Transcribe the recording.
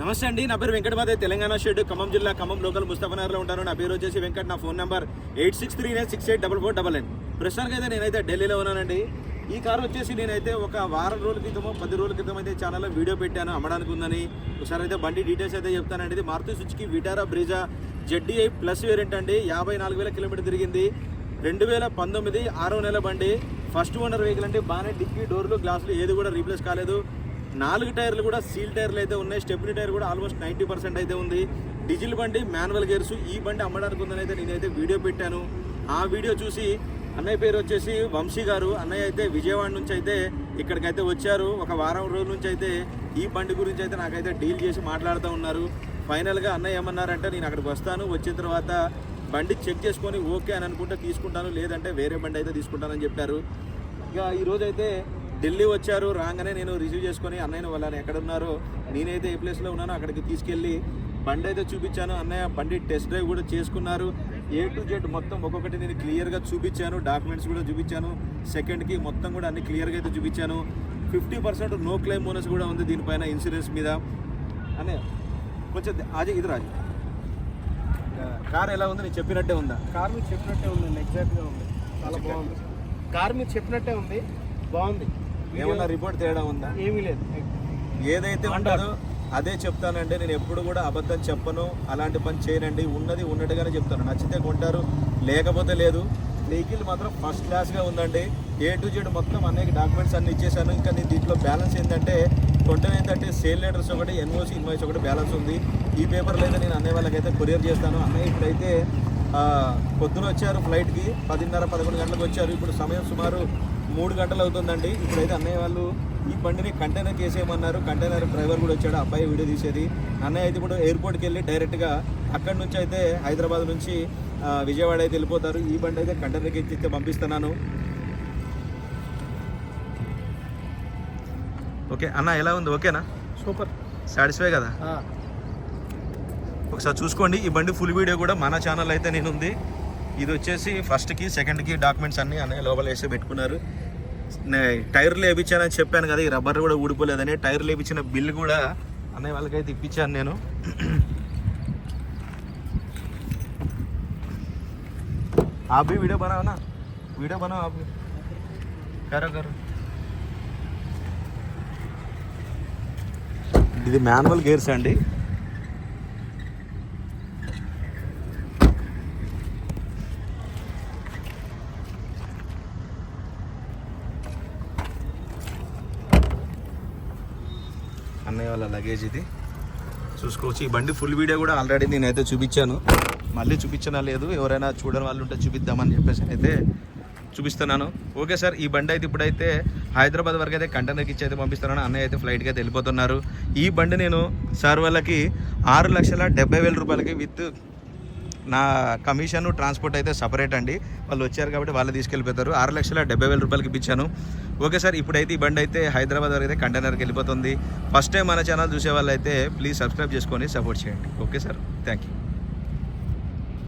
నమస్తే అండి నా పేరు వెంకటమాదే తెలంగాణ షెడ్ ఖమ్మం జిల్లా ఖమ్మం లోకల్ ముస్తఫనగర్లో ఉంటాను. నా పేరు వచ్చేసి వెంకట్ నా phone number eight six three nine six eight double four double nine ప్రస్తుతానికి అయితే నేనైతే ఢిల్లీలో ఉన్నానండి. ఈ కారు వచ్చేసి నేనైతే ఒక వారం రోజుల క్రితమో పది రోజుల క్రితం అయితే ఛానల్లో వీడియో పెట్టాను అమ్మడానికి ఉందని. ఒకసారి అయితే బండి డీటెయిల్స్ అయితే చెప్తానండి. ఇది Maruti Suzuki Vitara Brezza ZDI plus variant అండి. యాభై నాలుగు వేల కిలోమీటర్ తిరిగింది. రెండు వేల పంతొమ్మిది ఆరో నెల బండి. ఫస్ట్ ఓనర్ వెహికల్ అంటే బాగానే డిక్కీ డోర్లు గ్లాసులు ఏది కూడా రీప్లేస్ కాలేదు. నాలుగు టైర్లు కూడా సీల్ టైర్లు అయితే ఉన్నాయి. స్టెప్ని టైర్ కూడా ఆల్మోస్ట్ నైంటీ పర్సెంట్ అయితే ఉంది. డీజిల్ బండి మాన్యువల్ గేర్స్ ఈ బండి అమ్మడానికి ఉందని అయితే నేనైతే వీడియో పెట్టాను. ఆ వీడియో చూసి అన్నయ్య పేరు వచ్చేసి వంశీ గారు. అన్నయ్య అయితే విజయవాడ నుంచి అయితే ఇక్కడికైతే వచ్చారు. ఒక వారం రోజుల నుంచి అయితే ఈ బండి గురించి అయితే నాకైతే డీల్ చేసి మాట్లాడుతూ ఉన్నారు. ఫైనల్గా అన్నయ్య ఏమన్నారంటే నేను అక్కడికి వస్తాను. వచ్చిన తర్వాత బండి చెక్ చేసుకొని ఓకే అని అనుకుంటే తీసుకుంటాను. లేదంటే వేరే బండి అయితే తీసుకుంటానని చెప్పారు. ఇక ఈరోజైతే ఢిల్లీ వచ్చారు రాగానే నేను రిసీవ్ చేసుకొని అన్నయ్యను వాళ్ళని. ఎక్కడ ఉన్నారో నేనైతే ఏ ప్లేస్లో ఉన్నానో అక్కడికి తీసుకెళ్ళి బండి అయితే చూపించాను. అన్నయ్య బండి టెస్ట్ డ్రైవ్ కూడా చేసుకున్నారు. ఏ టు జెడ్ మొత్తం ఒక్కొక్కటి నేను క్లియర్గా చూపించాను. డాక్యుమెంట్స్ కూడా చూపించాను. సెకండ్కి మొత్తం కూడా అన్ని క్లియర్గా అయితే చూపించాను. Fifty percent no claim bonus కూడా ఉంది దీనిపైన ఇన్సూరెన్స్ మీద. అనే కొంచెం అది ఇది రాజు కార్ ఎలా ఉంది? నేను చెప్పినట్టే ఉందా? కార్ మీరు చెప్పినట్టే ఉందండి ఎగ్జాక్ట్గా ఉంది. చాలా బాగుంది. కార్ మీరు చెప్పినట్టే ఉంది బాగుంది. ఏమన్నా రిపోర్ట్ తేడా ఉందా? ఏమీ లేదు. ఏదైతే ఉంటుందో అదే చెప్తానంటే నేను ఎప్పుడు కూడా అబద్ధం చెప్పను. అలాంటి పని చేయనండి. ఉన్నది ఉన్నట్టుగానే చెప్తాను. నచ్చితే కొంటారు లేకపోతే లేదు. వెహికల్ మాత్రం ఫస్ట్ క్లాస్గా ఉందండి. ఏ టు జెడ్ మొత్తం అన్ని డాక్యుమెంట్స్ అన్ని ఇచ్చేసాను ఇంకా నేను దీంట్లో బ్యాలెన్స్ ఏంటంటే కొంటే ఏంటంటే సేల్ లెటర్స్ ఒకటి ఎన్ఓసి ఇన్వాయిస్ ఒకటి బ్యాలెన్స్ ఉంది. ఈ పేపర్లు అయితే నేను అన్నయ్య వాళ్ళకైతే కొరియర్ చేస్తాను. అన్నయ్య ఇప్పుడైతే పొద్దున వచ్చారు ఫ్లైట్కి పదిన్నర పదకొండు గంటలకు వచ్చారు. ఇప్పుడు సమయం సుమారు మూడు గంటలు అవుతుందండి. ఇప్పుడైతే అన్నయ్య వాళ్ళు ఈ బండిని కంటైనర్ చేసేయమన్నారు. కంటైనర్ డ్రైవర్ కూడా వచ్చాడు అబ్బాయి వీడియో తీసేది. అన్నయ్య అయితే ఇప్పుడు ఎయిర్పోర్ట్కి వెళ్ళి డైరెక్ట్గా అక్కడి నుంచి అయితే హైదరాబాద్ నుంచి విజయవాడ అయితే వెళ్ళిపోతారు. ఈ బండి అయితే కంటైనర్కి ఎక్కిస్తే పంపిస్తున్నాను. ఓకే అన్న ఎలా ఉంది? ఓకేనా? సూపర్. సాటిస్ఫై కదా? ఒకసారి చూసుకోండి. ఈ బండి ఫుల్ వీడియో కూడా మన ఛానల్ అయితే నేను ఉంది ఇది వచ్చేసి ఫస్ట్కి సెకండ్కి డాక్యుమెంట్స్ అన్నీ అన్నయ్య లోపల వేసి పెట్టుకున్నారు నే- టైర్లు వేయించానని చెప్పాను కదా ఈ రబ్బర్ కూడా ఊడిపోలేదని టైర్లు వేయించిన బిల్ కూడా అన్నయ్య వాళ్ళకైతే ఇప్పించాను నేను आप भी वीडियो बनाओ ना वीडियो बनाओ आप भी करो करो ఇది మాన్యువల్ గేర్స్ అండి అన్నయ్య వాళ్ళ లగేజ్ ఇది. చూసుకోవచ్చు. ఈ బండి ఫుల్ వీడియో కూడా ఆల్రెడీ నేనైతే చూపించాను. మళ్ళీ చూపించనా లేదు. ఎవరైనా చూడని వాళ్ళు ఉంటే చూపిద్దామని చెప్పేసి అయితే చూపిస్తున్నాను. ఓకే సార్ ఈ బండి అయితే ఇప్పుడైతే హైదరాబాద్ వరకు అయితే కంటైనర్కి ఇచ్చి అయితే పంపిస్తున్నాను. అన్నయ్య అయితే ఫ్లైట్కి అయితే వెళ్ళిపోతున్నారు. ఈ బండి నేను సార్ వాళ్ళకి ఆరు లక్షల డెబ్బై వేల రూపాయలకి విత్ నా కమిషన్ ట్రాన్స్పోర్ట్ అయితే సపరేట్ అండి. వాళ్ళు వచ్చారు కాబట్టి వాళ్ళు తీసుకెళ్ళిపోతారు. ఆరు లక్షల డెబ్బై వేల రూపాయలకి ఇప్పించాను. ఓకే సార్ ఇప్పుడైతే ఈ బండి అయితే హైదరాబాద్ వరకు అయితే కంటైనర్కి వెళ్ళిపోతుంది. ఫస్ట్ టైం మన ఛానల్ చూసే వాళ్ళు అయితే ప్లీజ్ సబ్స్క్రైబ్ చేసుకొని సపోర్ట్ చేయండి. Okay sir thank you